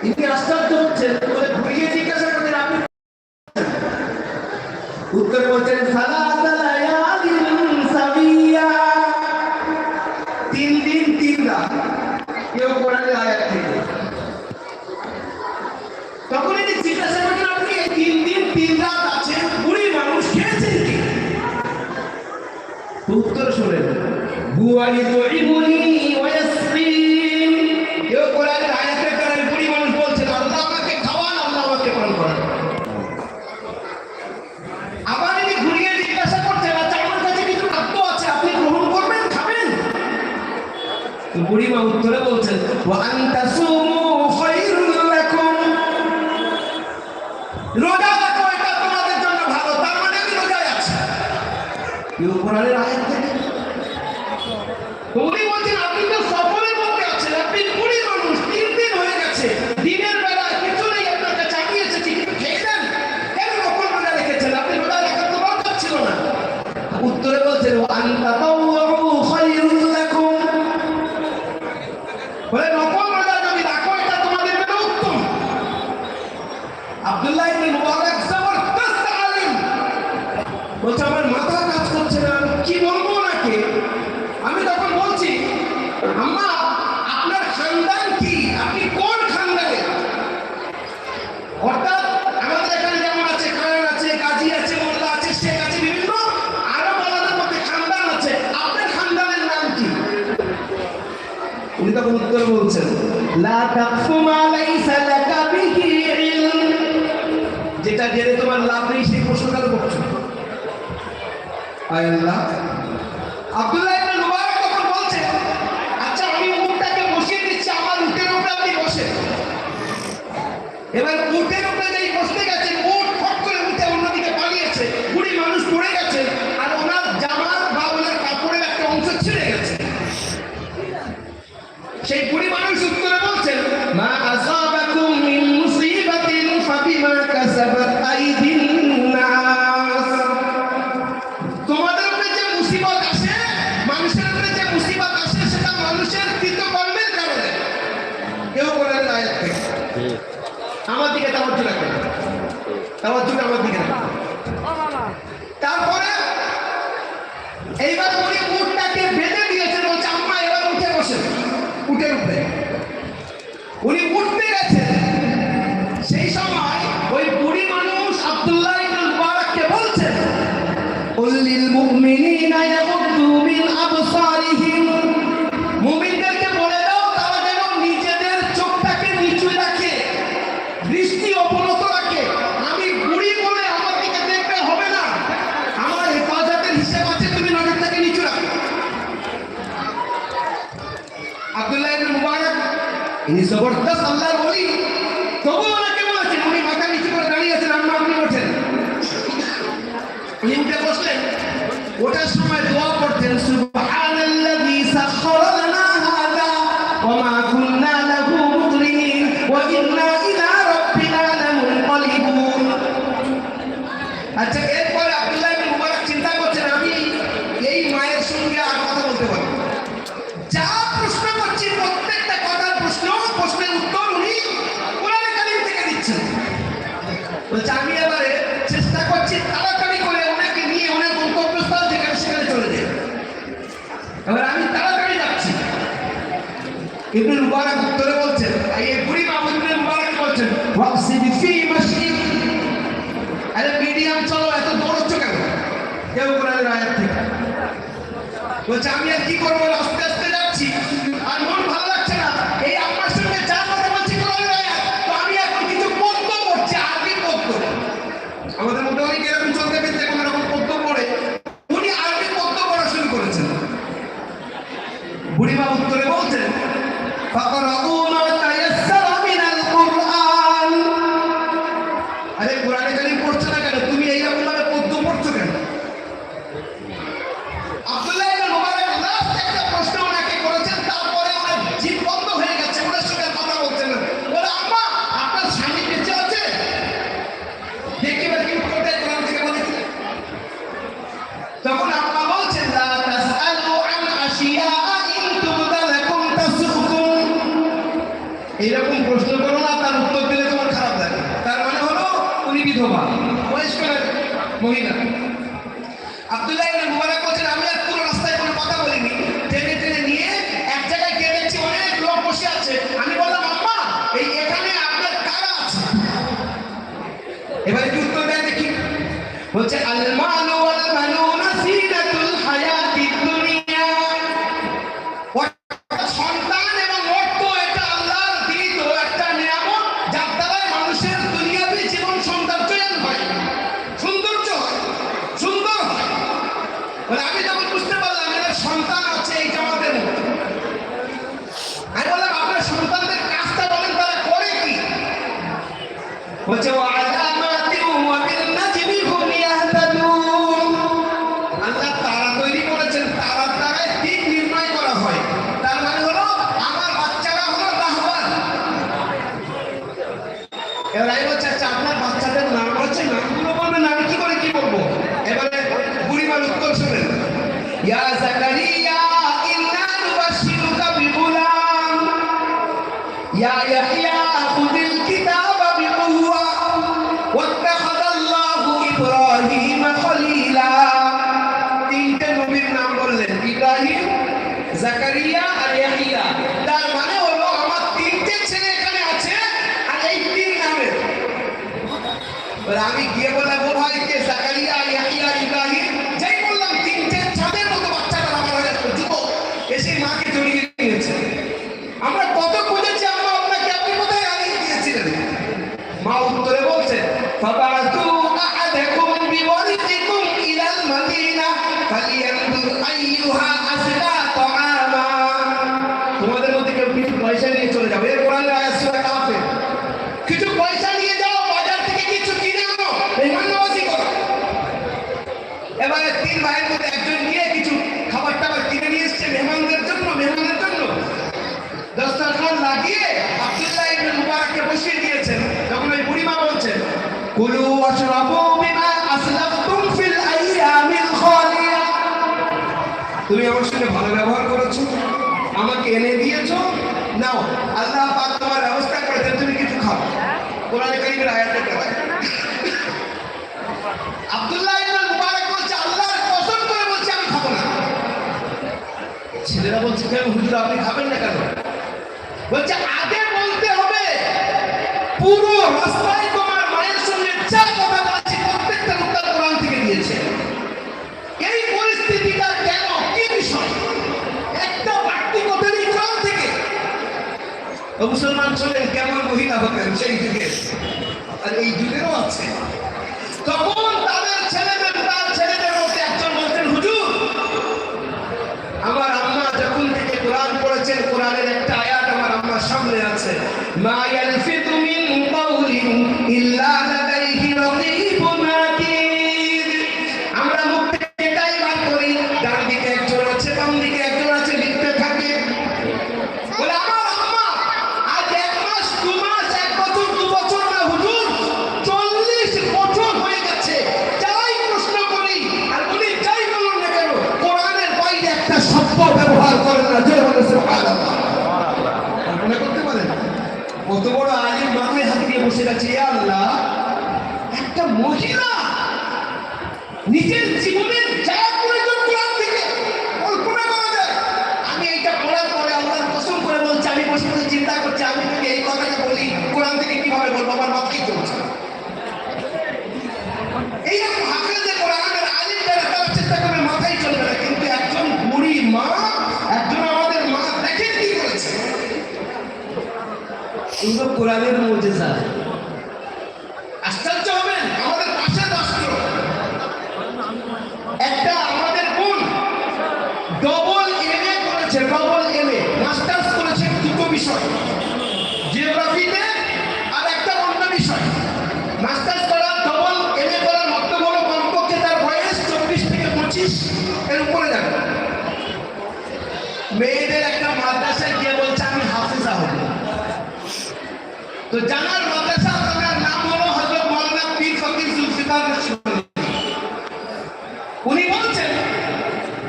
তিনি আশ্চর্য হচ্ছেন, বলে ঘুরিয়ে জিজ্ঞাসা করলেন, আপনি উত্তর বলছেন সালা তখন জিজ্ঞাসা করলেন তিন দিন তিন রাত আছেন মানুষ খেয়েছেন উত্তর শুনেন, বুয়ারি তো বুড়িমা উত্তরে বলছেন রোজা মানে বলছেন মানুষ, তিন হয়ে গেছে, দিনের বেলা কিছু আপনার কাছে আমি এসেছি কিন্তু খেয়ে দেন কেন তো দরকার ছিল না। উত্তরে বলছেন আন্তা আমার আপনার যেমন আছে খান আছে, কাজী আছে, মোল্লা আছে, শেখ আরও আলাদা মধ্যে আছে। আপনার খানদানের নাম কি? উনি বলছেন, লা লাইসা লাকা বিহি ইলম। যেটা জেনে তোমার লাভ নেই, সেই প্রশ্নটা তো করছ এবার পূর্বের উপরে যে প্রশ্নে জবরদস্ত আল্লাহর বলি তবু ওনাকে বলেছেন উনি মাথা নিচু করে দাঁড়িয়ে আছেন আমরা আপনি করছেন উনি উঠে ওটার সময় দোয়া করতেন বলছে আমি আর কি করব? বলছে আল এবার আমি বলছি আচ্ছা আপনার বাচ্চাদের নাম হচ্ছে, নামগুলো বলবেন, আমি কি করে কি বলব? এবারে বুড়িমার উত্তর শুনেন। ইয়া জড়িয়ে নিয়েছে আমরা কত খুঁজেছি আমরা আপনাকে আপনি কোথায় হারিয়ে দিয়েছিলেন? মা উত্তরে বলছে ফাবাতু আহাদাকুম বিওয়ারিদিকুম ইলাল মাদিনা ফালিয়ানজুর আইয়ুহা তুমি আমার সঙ্গে ভালো ব্যবহার করেছ, আমাকে এনে দিয়েছ, নাও, আল্লাহ পাক তোমার ব্যবস্থা করেছেন তুমি কিছু খাও। কোরআনে কারিমের আয়াতের কথা। আব্দুল্লাহ ইবনে মুবারক বলছে, আল্লাহর কসম করে বলছে, আমি খাব না। ছেলেরা বলছে কেন হুজুর, আপনি খাবেন না কেন? বলছে, আগে বলতে হবে, পুরো রাস্তায় তোমার মায়ের সঙ্গে যা কথা বলছি, প্রত্যেকটার উত্তর কোরআন থেকে দিয়েছে। মুসলমান ছিলেন কেমন মহিলা হতেন সেই যুগে আর এই যুগেরও আছে। বড় আলিম মাথায় হাত দিয়ে বসে গেছে আল্লাহ। একটা মহিলা নিজের জীবনের আমি এটা পরে করে বসে চিন্তা করছি, আমি যদি এই কথাটা বলি, কোরআন থেকে কীভাবে বলব? আমার মাথায় চলছে। কোরআনের মজেজা। আশ্চর্য হবেন, আমাদের পাশে একটা আমাদের ডবল এমএ করেছে ডবল এমএ মাস্টার্স করেছে দুটো বিষয়। জিওগ্রাফিতে আর একটা অন্য বিষয়। মাস্টার্স করা ডবল এমএ করার মতলব হলো কমপক্ষে তার বয়স চব্বিশ থেকে পঁচিশ এর উপরে যাবে। মেয়েদের একটা মাদ্রাসায় গিয়ে বলছে, আমি তো জানার মাদ্রাসা তার নাম হলো হযরত মাওলানা পীর ফকির জুলফিকার উনি বলছেন,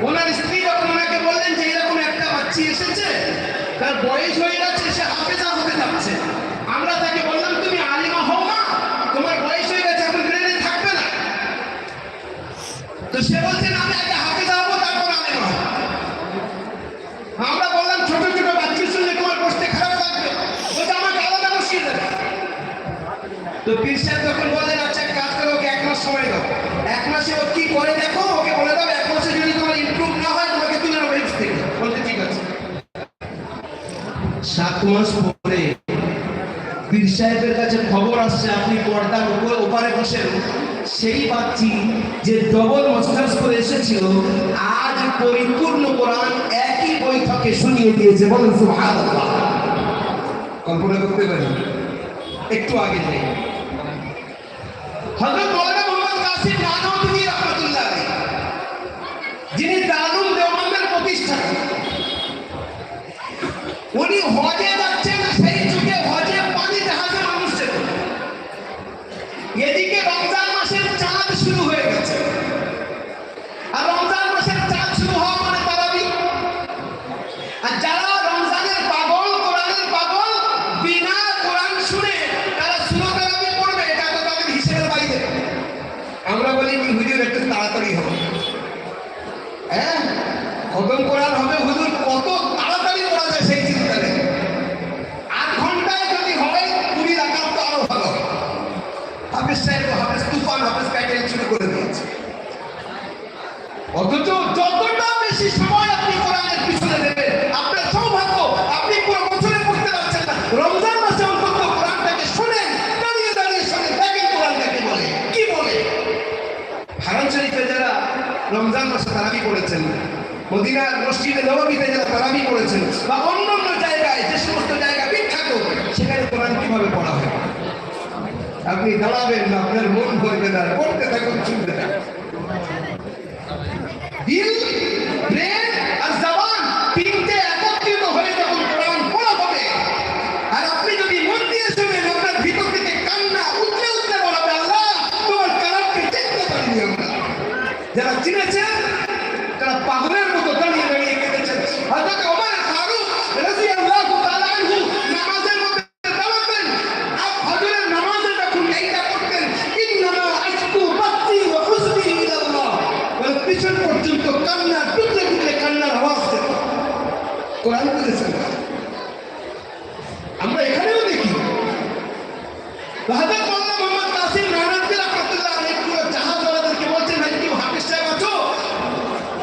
ওনার স্ত্রী যখন ওনাকে বললেন যে এরকম একটা বাচ্চি এসেছে, তার বয়স হয়ে গেছে, সে হাফেজা হতে যাচ্ছে তো পীর সাহেব যখন বললেন আচ্ছা এক কাজ করো ওকে এক মাস সময় দাও এক মাসে ও কি করে দেখো ওকে বলে দাও এক মাসে যদি তোমার ইমপ্রুভ না হয় তোমাকে তুলে নেব হেলথ থেকে বলতে ঠিক আছে সাত মাস পরে পীর সাহেবের কাছে আসছে আপনি পর্দার উপর ওপারে বসেন, সেই পাচ্ছি যে ডবল মাস্টার্স করে এসেছিল, আজ পরিপূর্ণ কোরআন একই বৈঠকে শুনিয়ে দিয়েছে। বলেন কল্পনা করতে পারি? একটু আগে যাই হযরত মুহাম্মদ কাসিম যিনি দারুল দেওবন্দের প্রতিষ্ঠাতা, উনি হজে হ্যাঁ খতম করার হবে মদিনার মসজিদে নবমীতে যারা তারাবি করেছেন বা অন্য অন্য জায়গায় যে সমস্ত জায়গা বিখ্যাত, সেখানে কোরআন কীভাবে পড়া হয়? আপনি দাঁড়াবেন না, আপনার মন ভরবে না, পড়তে থাকুন, শুনতে থাকুন।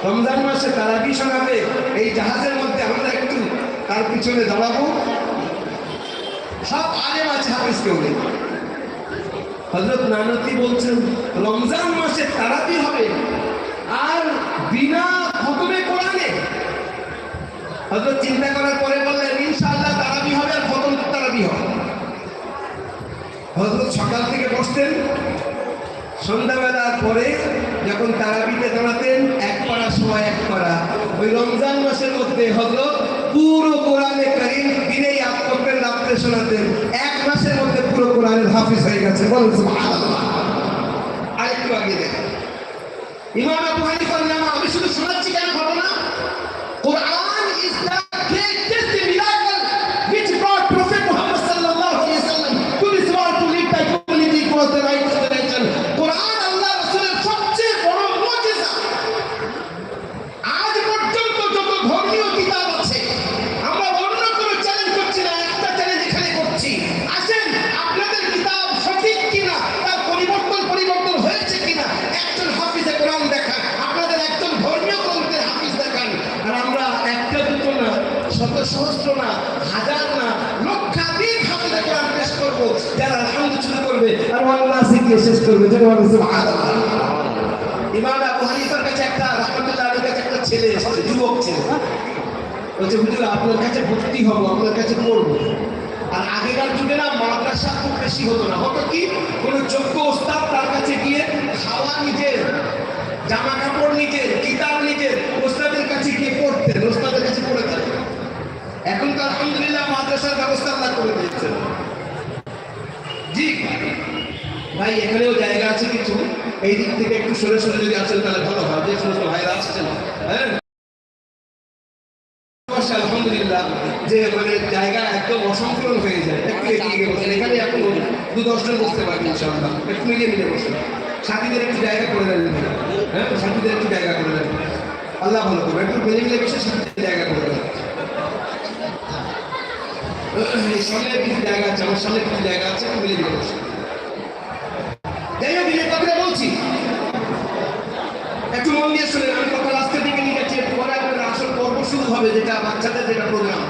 রমজান মাসে তারাবি শোনাবে? এই জাহাজের মধ্যে আমরা একটু তার পিছনে দাঁড়াবো। সব আলেম আছে, হাফিজ কেউ নেই। হজরত নানতি বলছেন, রমজান মাসে তারাবি হবে আর বিনা খতমে কোরআনে? হজরত চিন্তা করার পরে বললেন, ইনশাআল্লাহ তারাবি হবে আর খতম তারাবি হবে। হজরত সকাল থেকে বসতেন। সন্ধ্যাবেলার পরে যখন তারাবিতে দাঁড়াতেন, এক পাড়া ওই রমজান মাসের মধ্যে হজরত পুরো কোরআনে করিম দিনেই আপনাদের রাত্রে শোনাতেন। এক মাসের মধ্যে পুরো কোরআনের হাফিজ হয়ে গেছে। বলুন। আরেকটু আগে দেখেন। ইমাম আবু শত না, হাজার না, লক্ষাধিক হাফিজে কোরআন পেশ করব। যারা শুরু করবে আর আল্লাহ শিখিয়ে শেষ করবে। যেটা বলে ইমাম আবু হানিফার কাছে একটা, রহমতুল্লাহ কাছে একটা ছেলে এসেছে, যুবক ছেলে। বলছে, হুজুর, আপনার কাছে ভর্তি হব, আপনার কাছে পড়ব। আর আগেকার যুগে না, মাদ্রাসা খুব বেশি হতো না। হতো কি? কোনো যোগ্য ওস্তাদ তার কাছে গিয়ে খাওয়া নিজের জামা কাপড় নিজের, কিতাব নিজের, ওস্তাদের কাছে গিয়ে পড়তেন। থাকতেন এখন তো আলহামদুলিল্লাহ মাদ্রাসার ব্যবস্থা আল্লাহ করে দিয়েছেন। জি, ভাই, এখানেও জায়গা আছে কিছু? এই দিক থেকে একটু সরে সরে যদি আসেন, তাহলে ভালো হয়। যে সমস্ত ভাইরা আসছেন হ্যাঁ? আলহামদুলিল্লাহ। মানে জায়গা একদম অসংকলন যায়। একটু এগিয়ে বসেন। এখানে এখন দু দশজন বসতে পারবেন, ইনশাআল্লাহ। একটু মিলিয়ে মিলিয়ে বসেন। সাথীদের একটু জায়গা করে দেন হ্যাঁ? দেন আল্লাহ ভালো করবে একটু মিলে জায়গা করে দেন সামনে কিছু জায়গা আছে আমার সামনে কিছু জায়গা আছে আমি মিলে দিতে যাই হোক নিজের কথাটা বলছি একটু মন দিয়ে শুনে আমি কথা লাস্টের দিকে নিয়ে গেছি পরে আপনার আসল পর্ব শুরু হবে, যেটা বাচ্চাদের যেটা প্রোগ্রাম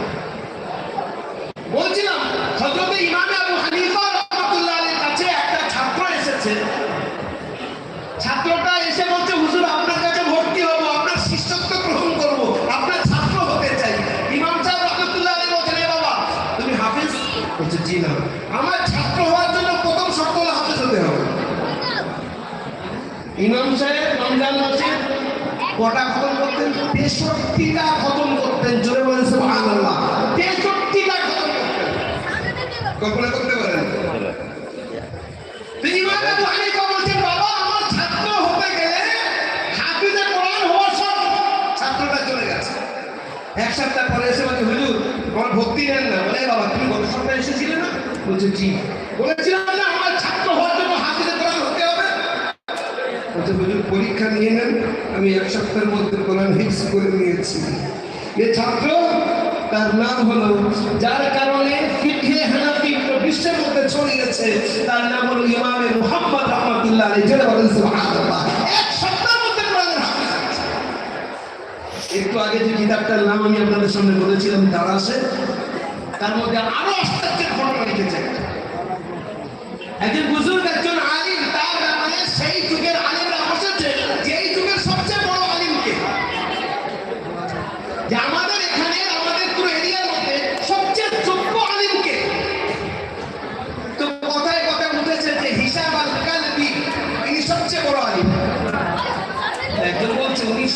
কটা খতম করতেন, তেষট্টিটা খতম করতেন, জোরে বলেন সুবহানাল্লাহ, তেষট্টিটা খতম কল্পনা করতে পারেন? ছাত্রটা চলে গেছে। এক সপ্তাহ পরে এসে বলছে হুজুর আমার ভক্তি নেন না। বলে বাবা, তুমি গত সপ্তাহে এসেছিলে না? বলছে, জি। বলেছিলাম না আমার ছাত্র হওয়ার জন্য হতে হবে। বলছে, হুজুর, পরীক্ষা নিয়ে নেন। আমি এক সপ্তাহের মধ্যে কোরআন হিফজ করে নিয়েছি। এ ছাত্র, তার নাম হলো, যার কারণে ফিকহে হানাফি বিশ্বের মধ্যে ছড়িয়েছে, তার নাম হলো মুহাম্মদ বলেন সুবহানাল্লাহ। এক সপ্তাহের মধ্যে একটু আগে যে কিতাবটার নাম আমি আপনাদের সামনে বলেছিলাম তার আছে, তার মধ্যে আরও আশ্চর্যের ঘটনা লিখেছে। একজন বুজুর্গ একজন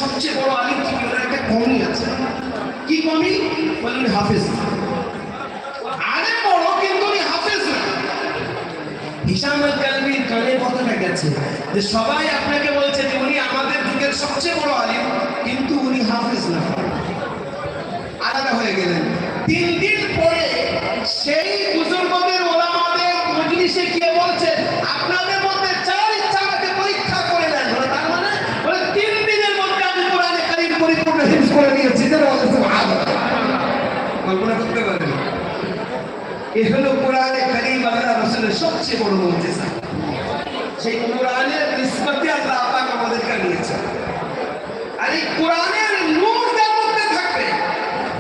সবচেয়ে বড় আলিম ঠিক ওনার একটা কমি আছে। কি কমি? বলে উনি হাফেজ। আরে বড়, কিন্তু উনি হাফেজ না। কালবির কানে কথাটা গেছে। যে সবাই আপনাকে বলছে যে উনি আমাদের যুগের সবচেয়ে বড় আলিম, কিন্তু উনি হাফেজ না। আলাদা হয়ে গেলেন। তিন দিন পরে সেই বুজুর্গদের ওলামাদের মজলিসে গিয়ে বলছে আপনাদের মধ্যে যার ইচ্ছা আমাকে পরীক্ষা করে নেন বলে তার মানে বলে তিন দিনের মধ্যে আমি কোরআনে কারিম পরিপূর্ণ হিফজ করে নিয়েছি যেন বলে সুবহানাল্লাহ কল্পনা করতে পারেন এ হলো কোরআনে কারিম আল্লাহ রাসূলের সবচেয়ে বড় মুজিজা সেই কোরআনের নিসবতে আল্লাহ পাক আমাদেরকে নিয়েছে আর এই কোরআনের নূর যার মধ্যে থাকবে।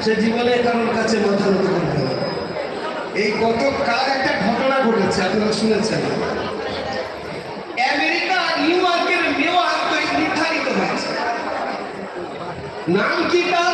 সে জীবনে কারোর কাছে মাথা নত করবে এই গত কাল একটা ঘটনা ঘটেছে, আপনারা শুনেছেন? আমেরিকা, নিউ ইয়র্কের তৈরি নির্ধারিত হয়েছে। নাম কি তার?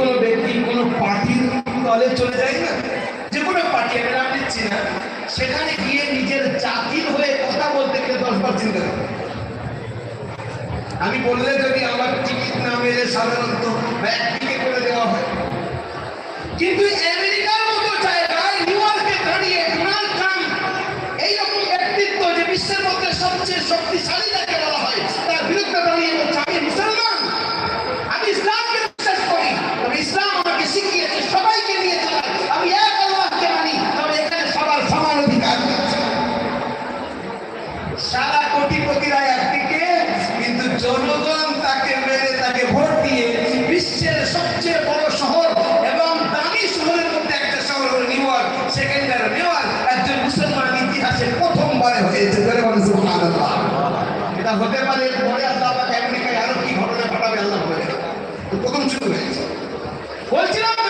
কোনো ব্যক্তি কোনো পার্টির দলে চলে যায় না? যে কোনো পার্টি আমি নাম দিচ্ছি না। সেখানে গিয়ে নিজের জাতির হয়ে কথা বলতে গেলে দশবার চিন্তা করে আমি বললে যদি আমার টিকিট না মেলে সাধারণত একদিকে করে দেওয়া হয়। কিন্তু আমেরিকার মতো জায়গায় নিউ ইয়র্কে দাঁড়িয়ে ডোনাল্ড ট্রাম্প এইরকম ব্যক্তিত্ব যে বিশ্বের মধ্যে সবচেয়ে শক্তিশালী যাকে বলা হয়, তার বিরুদ্ধে দাঁড়িয়ে আমি মুসলমান। সেখানকার মেয়র একজন মুসলমান ইতিহাসে প্রথমবারে হয়েছে ধরে বলে সুবহানাল্লাহ। এটা হতে পারে পরে আল্লাহ পাক আমেরিকায় আরও কি ঘটনা ঘটাবে আল্লাহ বলে। তো প্রথম শুরু হয়েছে। বলছিলাম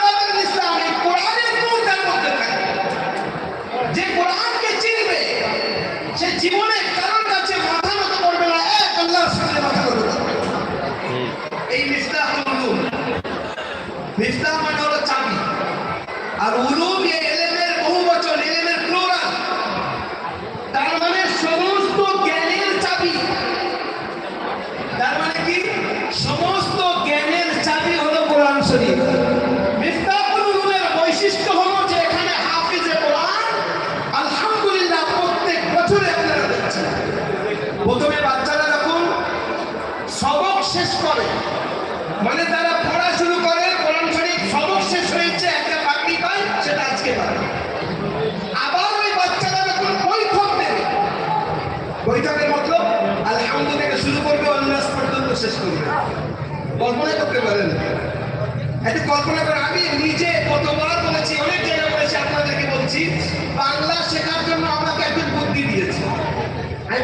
শরীফ বৈশিষ্ট্য হলো যে এখানে আলহামদুলিল্লাহ প্রত্যেক বছরে বাচ্চারা যখন শেষ করে মানে তারা পড়া শুরু করে শেষ হয়েছে, একটা সেটা আজকে আবার ওই বাচ্চারা যখন বৈঠকের শুরু করবে পর্যন্ত শেষ করবে। কল্পনা করতে পারেন একটু কল্পনা করে, আমি নিজে কতবার বলেছি, অনেক জায়গায় বলেছি, আপনাদেরকে বলছি, বাংলা শেখার জন্য আমাকে একজন বুদ্ধি দিয়েছে। আমি